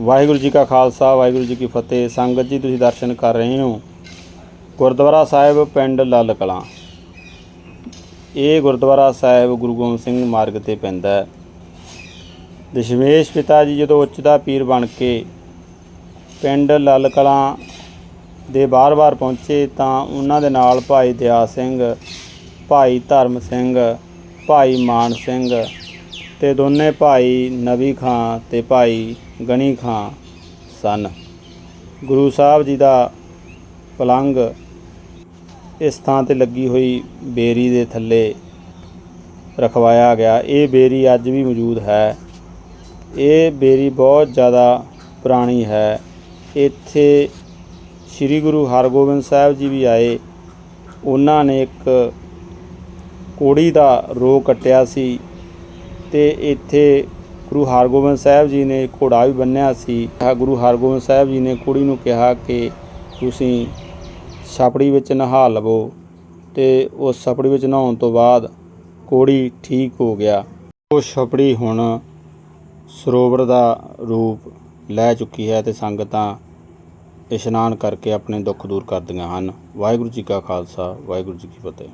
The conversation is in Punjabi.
ਵਾਹਿਗੁਰੂ ਜੀ ਕਾ ਖਾਲਸਾ, ਵਾਹਿਗੁਰੂ ਜੀ ਕੀ ਫਤਿਹ। ਸੰਗਤ ਜੀ, ਤੁਸੀਂ ਦਰਸ਼ਨ ਕਰ ਰਹੇ ਹੋ ਗੁਰਦੁਆਰਾ ਸਾਹਿਬ ਪਿੰਡ ਲੱਲ ਕਲਾਂ। ਇਹ ਗੁਰਦੁਆਰਾ ਸਾਹਿਬ ਗੁਰੂ ਗੋਬਿੰਦ ਸਿੰਘ ਮਾਰਗ ਤੇ ਪੈਂਦਾ ਹੈ। ਦਸ਼ਮੇਸ਼ ਪਿਤਾ ਜੀ ਜਦੋਂ ਉੱਚਦਾ ਪੀਰ ਬਣ ਕੇ ਪਿੰਡ ਲੱਲ ਕਲਾਂ ਦੇ ਬਾਰ-ਬਾਰ ਪਹੁੰਚੇ ਤਾਂ ਉਹਨਾਂ ਦੇ ਨਾਲ ਭਾਈ ਦਿਆ ਸਿੰਘ, ਭਾਈ ਧਰਮ ਸਿੰਘ, ਭਾਈ ਮਾਨ ਸਿੰਘ ਤੇ ਦੋਨੇ ਭਾਈ ਨਵੀ ਖਾਂ ਤੇ ਭਾਈ ਗਣੀ ਖਾਂ ਸਨ। ਗੁਰੂ ਸਾਹਿਬ ਜੀ ਦਾ ਪਲੰਗ ਇਸ ਥਾਂ ਤੇ ਲੱਗੀ ਹੋਈ ਬੇਰੀ ਦੇ ਥੱਲੇ ਰਖਵਾਇਆ ਗਿਆ। ਇਹ ਬੇਰੀ ਅੱਜ ਵੀ ਮੌਜੂਦ ਹੈ। ਇਹ ਬੇਰੀ ਬਹੁਤ ਜ਼ਿਆਦਾ ਪੁਰਾਣੀ ਹੈ। ਇੱਥੇ ਸ੍ਰੀ ਗੁਰੂ ਹਰਗੋਬਿੰਦ ਸਾਹਿਬ ਜੀ ਵੀ ਆਏ। ਉਹਨਾਂ ਨੇ ਇੱਕ ਕੋੜੀ ਦਾ ਰੋਗ ਕੱਟਿਆ ਸੀ। ਤੇ ਇੱਥੇ ਗੁਰੂ ਹਰਗੋਬਿੰਦ ਸਾਹਿਬ ਜੀ ਨੇ ਘੋੜਾ ਵੀ ਬੰਨਿਆ ਸੀ। ਗੁਰੂ ਹਰਗੋਬਿੰਦ ਸਾਹਿਬ ਜੀ ਨੇ ਕੁੜੀ ਨੂੰ ਕਿਹਾ ਕਿ ਤੁਸੀਂ ਛਪੜੀ ਵਿੱਚ ਨਹਾ ਲਵੋ ਤੇ ਉਸ ਛਪੜੀ ਵਿੱਚ ਨਹਾਉਣ ਤੋਂ ਬਾਅਦ ਕੋੜੀ ਠੀਕ ਹੋ ਗਿਆ। ਉਹ ਛਪੜੀ ਹੁਣ ਸਰੋਵਰ ਦਾ ਰੂਪ ਲੈ ਚੁੱਕੀ ਹੈ ਤੇ ਸੰਗਤਾਂ ਇਸ਼ਨਾਨ ਕਰਕੇ ਆਪਣੇ ਦੁੱਖ ਦੂਰ ਕਰਦੀਆਂ ਹਨ। ਵਾਹਿਗੁਰੂ ਜੀ ਕਾ ਖਾਲਸਾ, ਵਾਹਿਗੁਰੂ ਜੀ ਕੀ ਫਤਿਹ।